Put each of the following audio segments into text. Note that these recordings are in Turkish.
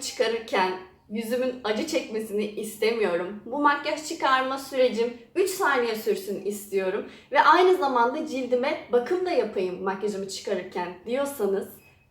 çıkarırken yüzümün acı çekmesini istemiyorum. Bu makyaj çıkarma sürecim 3 saniye sürsün istiyorum. Ve aynı zamanda cildime bakım da yapayım makyajımı çıkarırken diyorsanız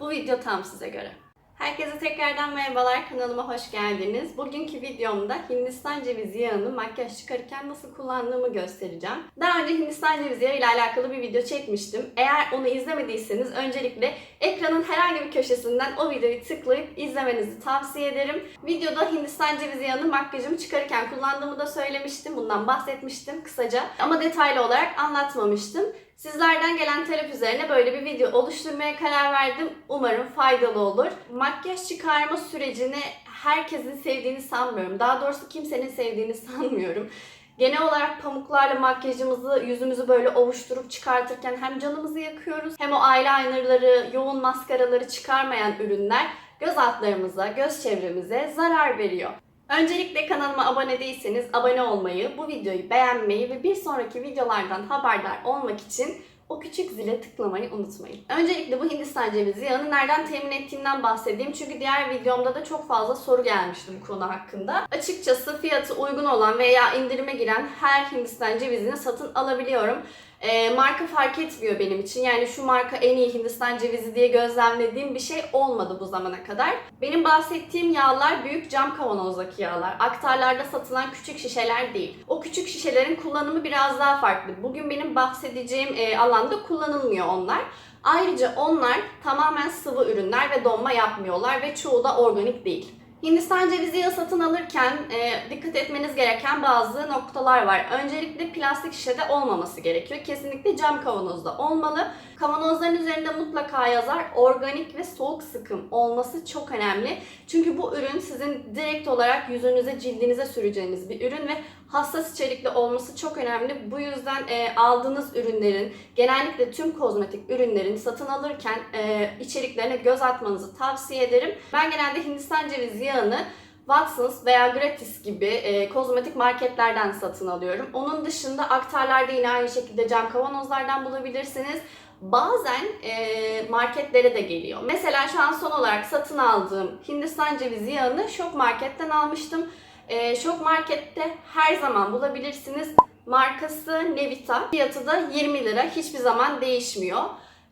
bu video tam size göre. Herkese tekrardan merhabalar kanalıma hoş geldiniz. Bugünkü videomda Hindistan cevizi yağını makyaj çıkarırken nasıl kullandığımı göstereceğim. Daha önce Hindistan cevizi yağı ile alakalı bir video çekmiştim. Eğer onu izlemediyseniz öncelikle ekranın herhangi bir köşesinden o videoyu tıklayıp izlemenizi tavsiye ederim. Videoda Hindistan cevizi yağını makyajımı çıkarırken kullandığımı da söylemiştim. Bundan bahsetmiştim kısaca. Ama detaylı olarak anlatmamıştım. Sizlerden gelen talep üzerine böyle bir video oluşturmaya karar verdim. Umarım faydalı olur. Makyaj çıkarma sürecini herkesin sevdiğini sanmıyorum. Daha doğrusu kimsenin sevdiğini sanmıyorum. Genel olarak pamuklarla makyajımızı, yüzümüzü böyle ovuşturup çıkartırken hem canımızı yakıyoruz hem o eyelinerları, yoğun maskaraları çıkarmayan ürünler göz altlarımıza, göz çevremize zarar veriyor. Öncelikle kanalıma abone değilseniz abone olmayı, bu videoyu beğenmeyi ve bir sonraki videolardan haberdar olmak için o küçük zile tıklamayı unutmayın. Öncelikle bu Hindistan cevizi yağını nereden temin ettiğimden bahsedeyim. Çünkü diğer videomda da çok fazla soru gelmişti bu konu hakkında. Açıkçası fiyatı uygun olan veya indirime giren her Hindistan cevizini satın alabiliyorum. E, marka fark etmiyor benim için. Yani şu marka en iyi Hindistan cevizi diye gözlemlediğim bir şey olmadı bu zamana kadar. Benim bahsettiğim yağlar büyük cam kavanozdaki yağlar. Aktarlarda satılan küçük şişeler değil. O küçük şişelerin kullanımı biraz daha farklı. Bugün benim bahsedeceğim e, alanda kullanılmıyor onlar. Ayrıca onlar tamamen sıvı ürünler ve donma yapmıyorlar ve çoğu da organik değil. Hindistan cevizi yağı satın alırken e, dikkat etmeniz gereken bazı noktalar var. Öncelikle plastik şişede olmaması gerekiyor. Kesinlikle cam kavanozda olmalı. Kavanozların üzerinde mutlaka yazar organik ve soğuk sıkım olması çok önemli. Çünkü bu ürün sizin direkt olarak yüzünüze, cildinize süreceğiniz bir ürün ve hassas içerikli olması çok önemli. Bu yüzden e, aldığınız ürünlerin, genellikle tüm kozmetik ürünlerin satın alırken e, içeriklerine göz atmanızı tavsiye ederim. Ben genelde Hindistan cevizi yağını Watsons veya Gratis gibi e, kozmetik marketlerden satın alıyorum. Onun dışında aktarlarda yine aynı şekilde cam kavanozlardan bulabilirsiniz. Bazen e, marketlere de geliyor. Mesela şu an son olarak satın aldığım Hindistan cevizi yağını Şok Market'ten almıştım. E, Şok Market'te her zaman bulabilirsiniz. Markası Nevita. Fiyatı da 20 lira. Hiçbir zaman değişmiyor.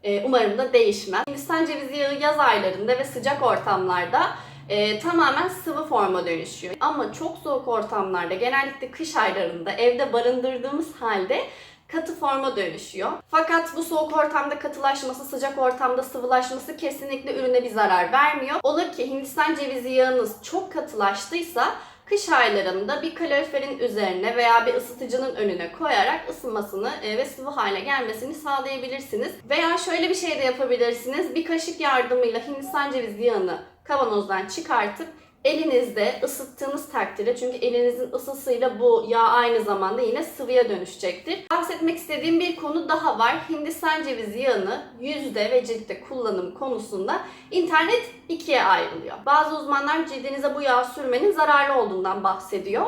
E, umarım da değişmez. Hindistan cevizi yağı yaz aylarında ve sıcak ortamlarda e, tamamen sıvı forma dönüşüyor. Ama çok soğuk ortamlarda genellikle kış aylarında evde barındırdığımız halde katı forma dönüşüyor. Fakat bu soğuk ortamda katılaşması, sıcak ortamda sıvılaşması kesinlikle ürüne bir zarar vermiyor. Olur ki Hindistan cevizi yağınız çok katılaştıysa kış aylarında bir kaloriferin üzerine veya bir ısıtıcının önüne koyarak ısınmasını e, ve sıvı hale gelmesini sağlayabilirsiniz. Veya şöyle bir şey de yapabilirsiniz. Bir kaşık yardımıyla Hindistan cevizi yağını kavanozdan çıkartıp elinizde ısıttığınız takdirde çünkü elinizin ısısıyla bu yağ aynı zamanda yine sıvıya dönüşecektir. Bahsetmek istediğim bir konu daha var. Hindistan cevizi yağını yüzde ve ciltte kullanım konusunda internet ikiye ayrılıyor. Bazı uzmanlar cildinize bu yağı sürmenin zararlı olduğundan bahsediyor.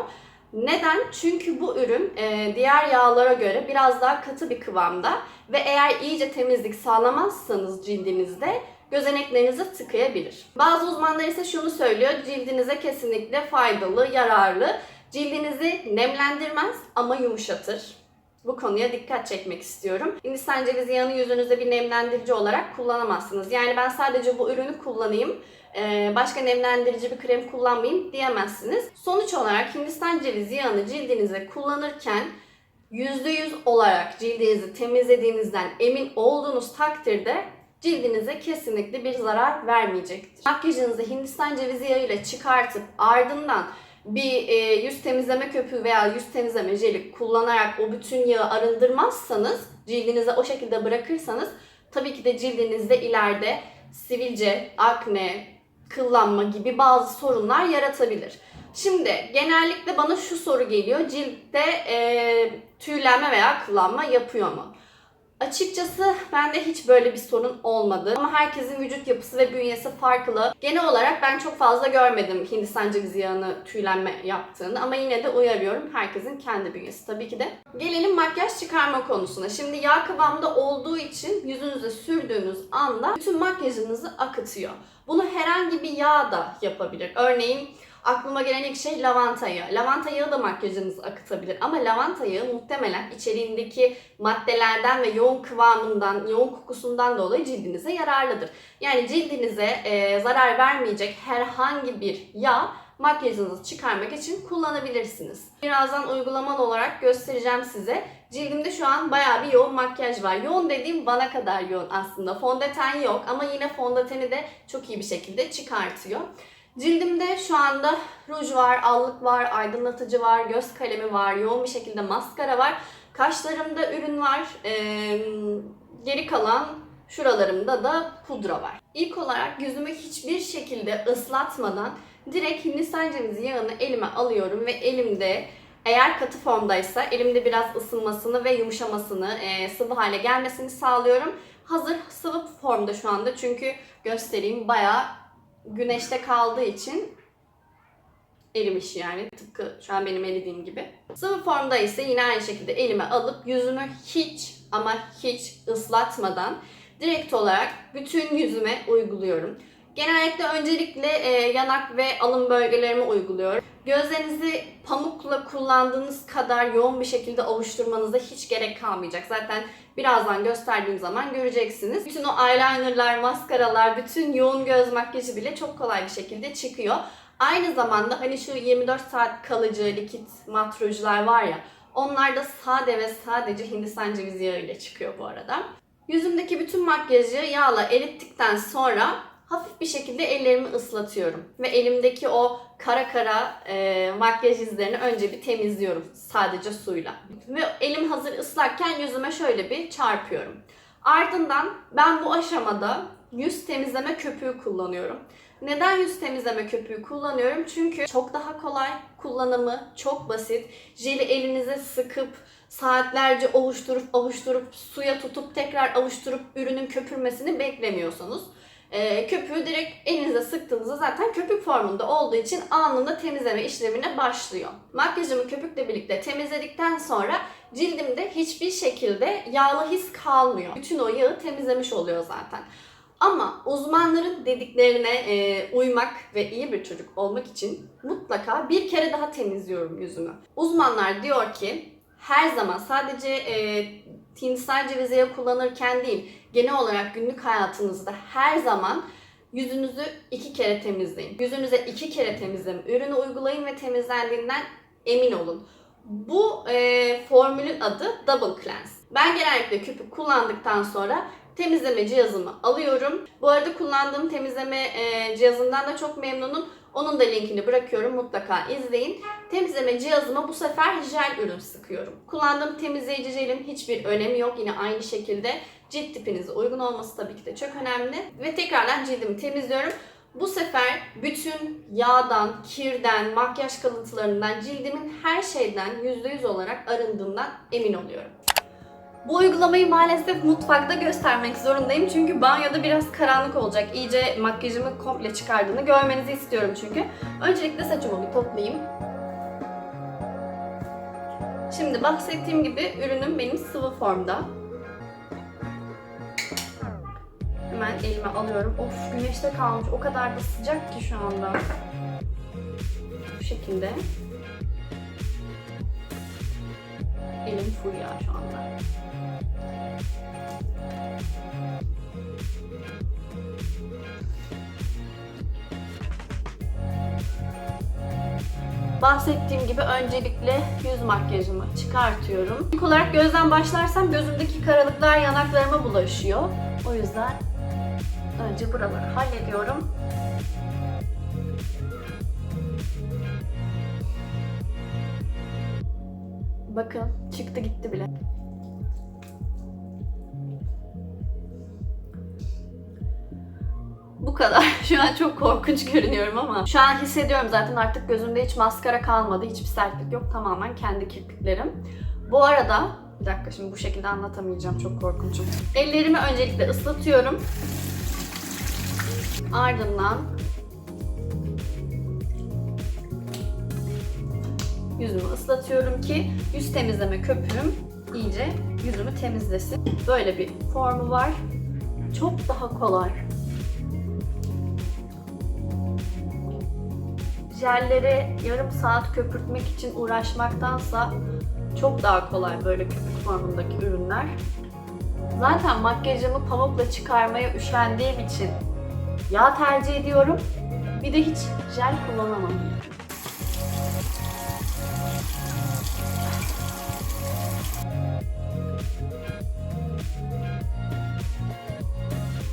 Neden? Çünkü bu ürün e, diğer yağlara göre biraz daha katı bir kıvamda ve eğer iyice temizlik sağlamazsanız cildinizde gözeneklerinizi tıkayabilir. Bazı uzmanlar ise şunu söylüyor, cildinize kesinlikle faydalı, yararlı. Cildinizi nemlendirmez ama yumuşatır. Bu konuya dikkat çekmek istiyorum. Hindistan cevizi yağını yüzünüzde bir nemlendirici olarak kullanamazsınız. Yani ben sadece bu ürünü kullanayım, başka nemlendirici bir krem kullanmayayım diyemezsiniz. Sonuç olarak Hindistan cevizi yağını cildinize kullanırken %100 olarak cildinizi temizlediğinizden emin olduğunuz takdirde cildinize kesinlikle bir zarar vermeyecektir. Makyajınızı Hindistan cevizi yağıyla çıkartıp ardından bir e, yüz temizleme köpüğü veya yüz temizleme jeli kullanarak o bütün yağı arındırmazsanız, cildinize o şekilde bırakırsanız tabii ki de cildinizde ileride sivilce, akne, kıllanma gibi bazı sorunlar yaratabilir. Şimdi genellikle bana şu soru geliyor. Ciltte e, tüylenme veya kıllanma yapıyor mu? Açıkçası bende hiç böyle bir sorun olmadı. Ama herkesin vücut yapısı ve bünyesi farklı. Genel olarak ben çok fazla görmedim Hindistan cevizi yağını tüylenme yaptığını. Ama yine de uyarıyorum. Herkesin kendi bünyesi tabii ki de. Gelelim makyaj çıkarma konusuna. Şimdi yağ kıvamında olduğu için yüzünüze sürdüğünüz anda bütün makyajınızı akıtıyor. Bunu herhangi bir yağ da yapabilir. Örneğin aklıma gelen ilk şey lavanta yağı. Lavanta yağı da makyajınızı akıtabilir. Ama lavanta yağı muhtemelen içeriğindeki maddelerden ve yoğun kıvamından, yoğun kokusundan dolayı cildinize yararlıdır. Yani cildinize e, zarar vermeyecek herhangi bir yağ makyajınızı çıkarmak için kullanabilirsiniz. Birazdan uygulamalı olarak göstereceğim size. Cildimde şu an bayağı bir yoğun makyaj var. Yoğun dediğim bana kadar yoğun aslında. Fondöten yok ama yine fondöteni de çok iyi bir şekilde çıkartıyor. Cildimde şu anda ruj var, allık var, aydınlatıcı var, göz kalemi var, yoğun bir şekilde maskara var. Kaşlarımda ürün var. Ee, geri kalan şuralarımda da pudra var. İlk olarak yüzümü hiçbir şekilde ıslatmadan direkt Hindistan cevizi yağını elime alıyorum ve elimde eğer katı formdaysa elimde biraz ısınmasını ve yumuşamasını, e, sıvı hale gelmesini sağlıyorum. Hazır sıvı formda şu anda çünkü göstereyim bayağı güneşte kaldığı için erimiş yani tıpkı şu an benim eridiğim gibi. Sıvı formda ise yine aynı şekilde elime alıp yüzümü hiç ama hiç ıslatmadan direkt olarak bütün yüzüme uyguluyorum. Genellikle öncelikle e, yanak ve alın bölgelerime uyguluyorum. Gözlerinizi pamukla kullandığınız kadar yoğun bir şekilde ovuşturmanıza hiç gerek kalmayacak. Zaten birazdan gösterdiğim zaman göreceksiniz. Bütün o eyelinerlar, maskaralar, bütün yoğun göz makyajı bile çok kolay bir şekilde çıkıyor. Aynı zamanda hani şu 24 saat kalıcı likit mat rujlar var ya onlar da sade ve sadece Hindistan cevizi yağı ile çıkıyor bu arada. Yüzümdeki bütün makyajı yağla erittikten sonra hafif bir şekilde ellerimi ıslatıyorum. Ve elimdeki o kara kara e, makyaj izlerini önce bir temizliyorum sadece suyla. Ve elim hazır ıslakken yüzüme şöyle bir çarpıyorum. Ardından ben bu aşamada yüz temizleme köpüğü kullanıyorum. Neden yüz temizleme köpüğü kullanıyorum? Çünkü çok daha kolay, kullanımı çok basit. Jeli elinize sıkıp saatlerce ovuşturup ovuşturup suya tutup tekrar avuşturup ürünün köpürmesini beklemiyorsunuz. Ee, köpüğü direkt elinize sıktığınızda zaten köpük formunda olduğu için anında temizleme işlemine başlıyor. Makyajımı köpükle birlikte temizledikten sonra cildimde hiçbir şekilde yağlı his kalmıyor. Bütün o yağı temizlemiş oluyor zaten. Ama uzmanların dediklerine e, uymak ve iyi bir çocuk olmak için mutlaka bir kere daha temizliyorum yüzümü. Uzmanlar diyor ki her zaman sadece e, Hindistan cevizi yağı kullanırken değil, genel olarak günlük hayatınızda her zaman yüzünüzü iki kere temizleyin. Yüzünüze iki kere temizleyin. Ürünü uygulayın ve temizlendiğinden emin olun. Bu e, formülün adı Double Cleanse. Ben genellikle köpük kullandıktan sonra temizleme cihazımı alıyorum. Bu arada kullandığım temizleme e, cihazından da çok memnunum. Onun da linkini bırakıyorum. Mutlaka izleyin. Temizleme cihazıma bu sefer jel ürün sıkıyorum. Kullandığım temizleyici jelin hiçbir önemi yok. Yine aynı şekilde cilt tipinize uygun olması tabii ki de çok önemli. Ve tekrardan cildimi temizliyorum. Bu sefer bütün yağdan, kirden, makyaj kalıntılarından, cildimin her şeyden %100 olarak arındığından emin oluyorum. Bu uygulamayı maalesef mutfakta göstermek zorundayım çünkü banyoda biraz karanlık olacak. İyice makyajımı komple çıkardığını görmenizi istiyorum çünkü. Öncelikle saçımı bir toplayayım. Şimdi bahsettiğim gibi ürünüm benim sıvı formda. Hemen elime alıyorum. Of güneşte kalmış. O kadar da sıcak ki şu anda. Bu şekilde. Elim full ya şu anda. Bahsettiğim gibi öncelikle yüz makyajımı çıkartıyorum. İlk olarak gözden başlarsam gözümdeki karalıklar yanaklarıma bulaşıyor. O yüzden önce buraları hallediyorum. Bakın çıktı gitti bile. Kadar. Şu an çok korkunç görünüyorum ama şu an hissediyorum zaten artık gözümde hiç maskara kalmadı. Hiçbir sertlik yok. Tamamen kendi kirpiklerim. Bu arada Bir dakika şimdi bu şekilde anlatamayacağım. Çok korkunçum. Ellerimi öncelikle ıslatıyorum. Ardından yüzümü ıslatıyorum ki yüz temizleme köpüğüm iyice yüzümü temizlesin. Böyle bir formu var. Çok daha kolay. Jelleri yarım saat köpürtmek için uğraşmaktansa çok daha kolay böyle köpük formundaki ürünler. Zaten makyajımı pamukla çıkarmaya üşendiğim için yağ tercih ediyorum. Bir de hiç jel kullanamam.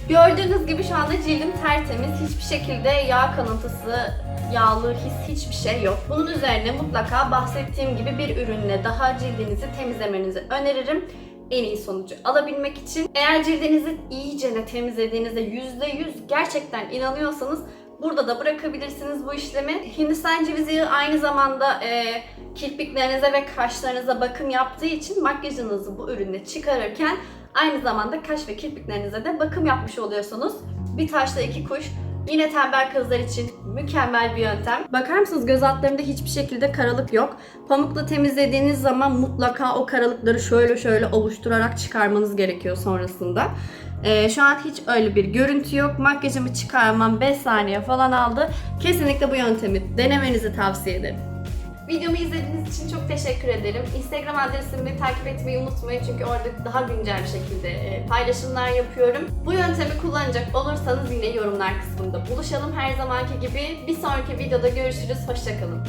Gördüğünüz gibi şu anda cildim tertemiz. Hiçbir şekilde yağ kanıntısı, yağlı his hiçbir şey yok. Bunun üzerine mutlaka bahsettiğim gibi bir ürünle daha cildinizi temizlemenizi öneririm. En iyi sonucu alabilmek için. Eğer cildinizi iyice temizlediğinizde %100 gerçekten inanıyorsanız burada da bırakabilirsiniz bu işlemi. Hindistan cevizi yağı aynı zamanda e, kirpiklerinize ve kaşlarınıza bakım yaptığı için makyajınızı bu ürünle çıkarırken Aynı zamanda kaş ve kirpiklerinize de bakım yapmış oluyorsunuz. Bir taşla iki kuş. Yine tembel kızlar için mükemmel bir yöntem. Bakar mısınız göz altlarında hiçbir şekilde karalık yok. Pamukla temizlediğiniz zaman mutlaka o karalıkları şöyle şöyle ovuşturarak çıkarmanız gerekiyor sonrasında. Ee, şu an hiç öyle bir görüntü yok. Makyajımı çıkarmam 5 saniye falan aldı. Kesinlikle bu yöntemi denemenizi tavsiye ederim. Videomu izlediğiniz için çok teşekkür ederim. Instagram adresimi takip etmeyi unutmayın çünkü orada daha güncel bir şekilde e, paylaşımlar yapıyorum. Bu yöntemi kullanacak olursanız yine yorumlar kısmında buluşalım her zamanki gibi. Bir sonraki videoda görüşürüz. Hoşçakalın.